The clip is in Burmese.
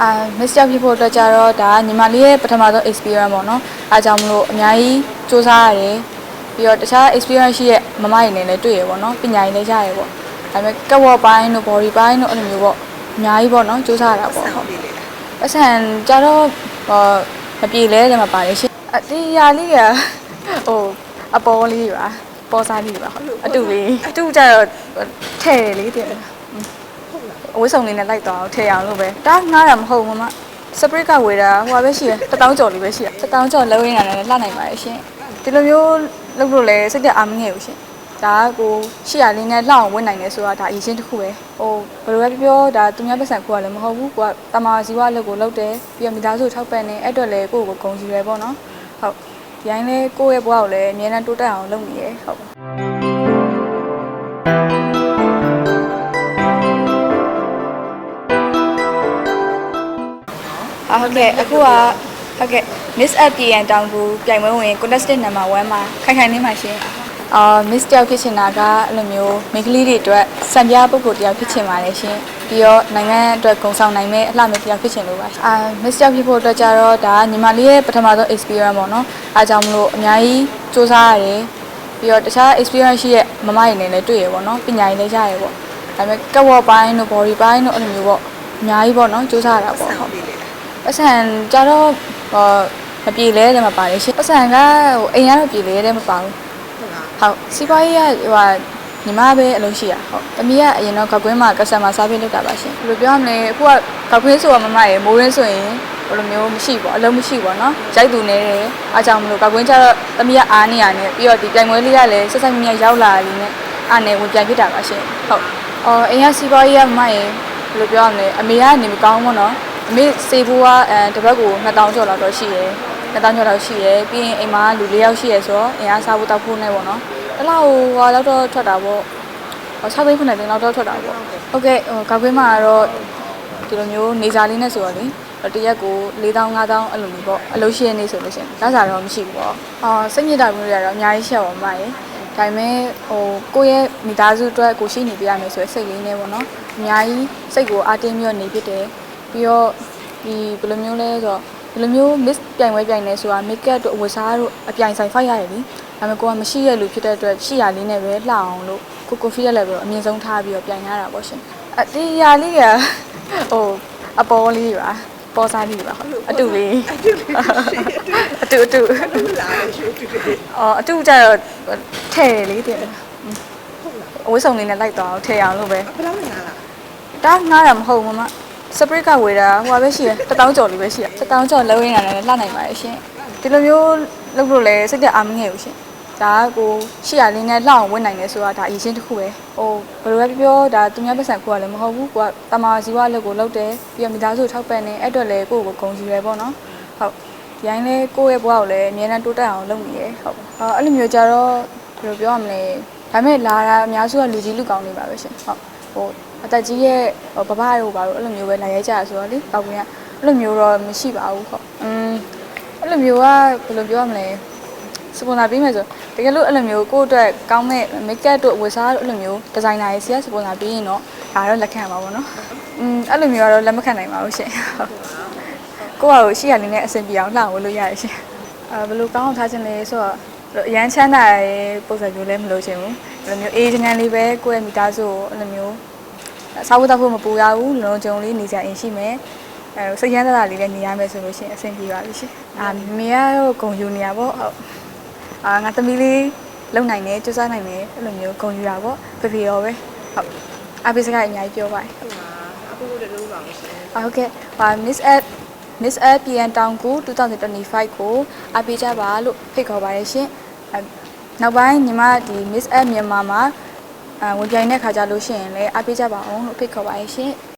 အာ Mr. ဖြစ်ဖို့အတွက်ကြတော့ဒါညီမလေးရဲ့ပထမဆုံး experience ပေါ့နော်အားကြောင့်မလို့အများကြီးစူးစမ်းရတယ်ပြီးတော့တခြား experience ရှိရဲ့မမရည်နဲ့လည်းတွေ့ရပေါ့နော်ပညာရည်လည်းရတယ်ပေါ့ဒါပေမဲ့ကက်ဝေါ်ပိုင်းတို့ body ပိုင်းတို့အဲ့လိုမျိုးပေါ့အများကြီးပေါ့နော်စူးစမ်းရတာပေါ့ဟုတ်အဆန်ကြတော့ဟောမပြေလဲတယ်မှာပါတယ်ရှင်အတီးရာလေးကဟိုအပေါ်လေးပါပေါ်စားလေးပါဟုတ်အတူလေးအတူကြတော့ထဲ့တယ်လေးတည်း အဝိဆောင်လေးနဲ့လိုက်သွားအောင်ထဲ့အောင်လို့ပဲတားငားတာမဟုတ်ဘူးမမစပရစ်ကဝေတာဟိုပါပဲရှိရတတောင်းကျော်လေးပဲရှိရတတောင်းကျော်လုံးရင်းတာလည်းလှနိုင်ပါတယ်ရှင်ဒီလိုမျိုးလုပ်လို့လဲစိတ်သက်အားမငယ်ဘူးရှင်ဒါကကိုရှေ့ရလေးနဲ့လှအောင်ဝင်နိုင်တယ်ဆိုတာဒါအရင်ချင်းတစ်ခုပဲဟိုဘယ်လိုပဲပြောပြောဒါသူများပတ်စံခုကလည်းမဟုတ်ဘူးကိုကတမာစီဝအလုပ်ကိုလုပ်တယ်ပြီးတော့မိသားစုထောက်ပံ့နေအဲ့အတွက်လည်းကိုယ့်ကိုဂုဏ်ယူရပေါ့နော်ဟုတ်ဒီတိုင်းလဲကိုယ့်ရဲ့ဘဝကိုလည်းအမြဲတမ်းတိုးတက်အောင်လုပ်နေရဟုတ် အာဟုတ်ကဲ့အခုကဟုတ်ကဲ့ Miss APN တောင်ကူပြိုင်ပွဲဝင် contestant number 1မှာခိုင်ခိုင်လေးပါရှင်အာ Miss တယောက်ဖြစ်ချင်တာကအဲ့လိုမျိုးမိန်းကလေးတွေအတွက်စံပြပုဂ္ဂိုလ်တယောက်ဖြစ်ချင်ပါတယ်ရှင်ပြီးတော့နိုင်ငံအတွက်ဂုဏ်ဆောင်နိုင်မဲ့အလှမဲ့တယောက်ဖြစ်ချင်လို့ပါအာ Miss တယောက်ဖြစ်ဖို့အတွက်ကြတော့ဒါညီမလေးရဲ့ပထမဆုံး experience ပေါ့နော်အားကြောင့်မလို့အများကြီးစူးစမ်းရတယ်ပြီးတော့တခြား experience ရှိရဲ့မမရည်နဲ့လည်းတွေ့ရပေါ့နော်ပညာရည်လည်းရတယ်ပေါ့ဒါပေမဲ့ကက်ဝေါ်ပိုင်းတို့ body ပိုင်းတို့အဲ့လိုမျိုးပေါ့အများကြီးပေါ့နော်စူးစမ်းရတာပေါ့ဟုတ်ပ တ်စံကြတော့ဟောမပြေလဲတယ်မပါတယ်ရှင်ပတ်စံကဟိုအိမ်ကတော့ပြေလဲတယ်မပါဘူးဟုတ်စီးပွားရေးကဟိုဟာညီမပဲအလုပ်ရှိရဟုတ်တမီးကအရင်တော့ကောက်ကွင်းမှာ customer service လုပ်တာပါရှင်ဘယ်လိုပြောရမလဲအခုကကောက်ကွင်းဆိုတော့မမရေမိုးရင်းဆိုရင်ဘယ်လိုမျိုးမရှိပေါ့အလုံးမရှိပေါ့နော်ရိုက်သူနေတယ်အားကြောင့်မလို့ကောက်ကွင်းကျတော့တမီးကအားနေရနဲ့ပြီးတော့ဒီပြိုင်ပွဲလေးကလည်းဆက်ဆက်မြမြရောက်လာလေးနဲ့အားနေဝင်ပြိုင်ဖြစ်တာပါရှင်ဟုတ်အော်အိမ်ကစီးပွားရေးကမမရေဘယ်လိုပြောရမလဲအမေကနေမကောင်းဘူးနော် အမေစေဘူးကအဲတစ်ပတ်ကို2000ကျော်လောက်တော့ရှိရယ်2000ကျော်လောက်ရှိရယ်ပြီးရင်အိမ်မှာလူ၄ယောက်ရှိရယ်ဆိုတော့အင်အားစားဖို့တောက်ဖို့နဲ့ပေါ့နော်တစ်လောက်ဟိုလောက်တော့ထွက်တာပေါ့ဟော6သိန်း9သိန်းလောက်တော့ထွက်တာပေါ့ဟုတ်ကဲ့ဟိုကောက်ခွေးမှာတော့ဒီလိုမျိုးနေစာလေးနဲ့ဆိုတော့လေတရက်ကို4000 5000အဲ့လိုမျိုးပေါ့အလုပ်ရှိရနေဆိုလို့ရှိရင်လက်စားတော့မရှိဘူးပေါ့အော်စိတ်ညစ်တာမျိုးတွေကတော့အများကြီးရှိရပါမှာရယ်ဒါပေမဲ့ဟိုကိုယ့်ရဲ့မိသားစုအတွက်ကိုရှိနေပြရမယ်ဆိုရယ်စိတ်လေးနဲ့ပေါ့နော်အများကြီးစိတ်ကိုအားတင်းပြီးတော့နေဖြစ်တယ် ပြီးတော့ဒီဘယ်လိုမျိုးလဲဆိုတော့ဒီလိုမျိုး miss ပြိုင်ပွဲပြိုင်နေဆိုတာ make up တို့အဝတ်စားတို့အပြိုင်ဆိုင်ဖိုက်ရတယ်လေဒါပေမဲ့ကိုကမရှိရလူဖြစ်တဲ့အတွက်ရှိရလေးနဲ့ပဲလှအောင်လို့ကိုကိုဖီရက်လည်းပဲအမြင့်ဆုံးထားပြီးတော့ပြိုင်ရတာပေါ့ရှင်အတီးရာလေးကဟိုအပေါ်လေးပါပေါ်စားလေးပါဟုတ်အတူလေးအတူအတူအော်အတူကြတော့ထဲ့တယ်လေးတည်းအဝိဆောင်လေးနဲ့လိုက်သွားအောင်ထဲ့အောင်လို့ပဲဘယ်လောက်နဲ့ငါလားတားငားတာမဟုတ်ဘူးမမ စပရစ်ကဝေတာဟိုပါပဲရှိရတတောင်းကျော်လေးပဲရှိရတတောင်းကျော်လုံးရင်းတာလည်းလှနိုင်ပါတယ်ရှင်ဒီလိုမျိုးလုပ်လို့လဲစိတ်သက်အားမငယ်ဘူးရှင်ဒါကကိုရှေ့ရလေးနဲ့လှအောင်ဝင်နိုင်တယ်ဆိုတာဒါအရင်ချင်းတစ်ခုပဲဟိုဘယ်လိုပဲပြောပြောဒါသူများပတ်စံခုကလည်းမဟုတ်ဘူးကိုကတမာစီဝအလုပ်ကိုလုပ်တယ်ပြီးတော့မိသားစုထောက်ပံ့နေအဲ့အတွက်လည်းကိုယ့်ကိုဂုဏ်ယူရပေါ့နော်ဟုတ်ဒီတိုင်းလဲကိုယ့်ရဲ့ဘဝကိုလည်းအမြဲတမ်းတိုးတက်အောင်လုပ်နေရဟုတ်အော်အဲ့လိုမျိုးကြတော့ဘယ်လိုပြောရမလဲဒါပေမဲ့လာတာအများစုကလူကြီးလူကောင်းနေပါပဲရှင်ဟုတ်ဟိုအသက်ကြီးရဲ့ဟိုဘဘတို့ဘာလို့အဲ့လိုမျိုးပဲလာရိုက်ကြရဆိုတော့လေတောက်ကွင်းကအဲ့လိုမျိုးတော့မရှိပါဘူးဟုတ်อืมအဲ့လိုမျိုးကဘယ်လိုပြောရမလဲစပွန်ဆာပေးမယ်ဆိုတကယ်လို့အဲ့လိုမျိုးကိုယ့်အတွက်ကောင်းမဲ့ make up တို့အဝတ်စားတို့အဲ့လိုမျိုးဒီဇိုင်နာရေးဆီကစပွန်ဆာပေးရင်တော့ဒါတော့လက်ခံရမှာပေါ့နော်อืมအဲ့လိုမျိုးကတော့လက်မခံနိုင်ပါဘူးရှင်ဟုတ်ကိုယ့်ဟာကိုရှိရလေးနဲ့အဆင်ပြေအောင်လှအောင်လုပ်လို့ရတယ်ရှင်အဲဘယ်လိုကောင်းအောင်ထားခြင်းလဲဆိုတော့အရန်ချမ်းသာရဲ့ပုံစံမျိုးလည်းမလို့ချင်ဘူးအဲ့လိုမျိုးအေးချမ်းချမ်းလေးပဲကိုယ့်ရဲ့မိသားစုကိုအဲ့လိုမျိုး စားဖို့တောက်ဖို့မပူရဘူးလုံကြုံလေးနေကြရင်ရှိမယ်အဲစိတ်ရမ်းသာသာလေးလည်းနေရမယ်ဆိုလို့ရှိရင်အဆင်ပြေပါပြီရှင်အာမေကတော့ဂုံယူနေရပေါ့ဟုတ်အာငါသမီးလေးလုံနိုင်တယ်ကြိုးစားနိုင်တယ်အဲ့လိုမျိုးဂုံယူတာပေါ့ဖေဖေရောပဲဟုတ်အပိစကအများကြီးပြောပါတယ်ဟုတ်ပါအခုတို့လည်းလုပ်ပါမယ်ရှင်အာဟုတ်ကဲ့ဟာ Miss App Miss App PN တောင်ကူ2025ကိုအပိကြပါလို့ဖိတ်ခေါ်ပါတယ်ရှင်အဲနောက်ပိုင်းညီမဒီ Miss App မြန်မာမှာအ ဝင်ပြိုင်တဲ့ခါကြလို့ရှိရင်လည်းအပိကြပါအောင်လို့ဖိတ်ခေါ်ပါတယ်ရှင်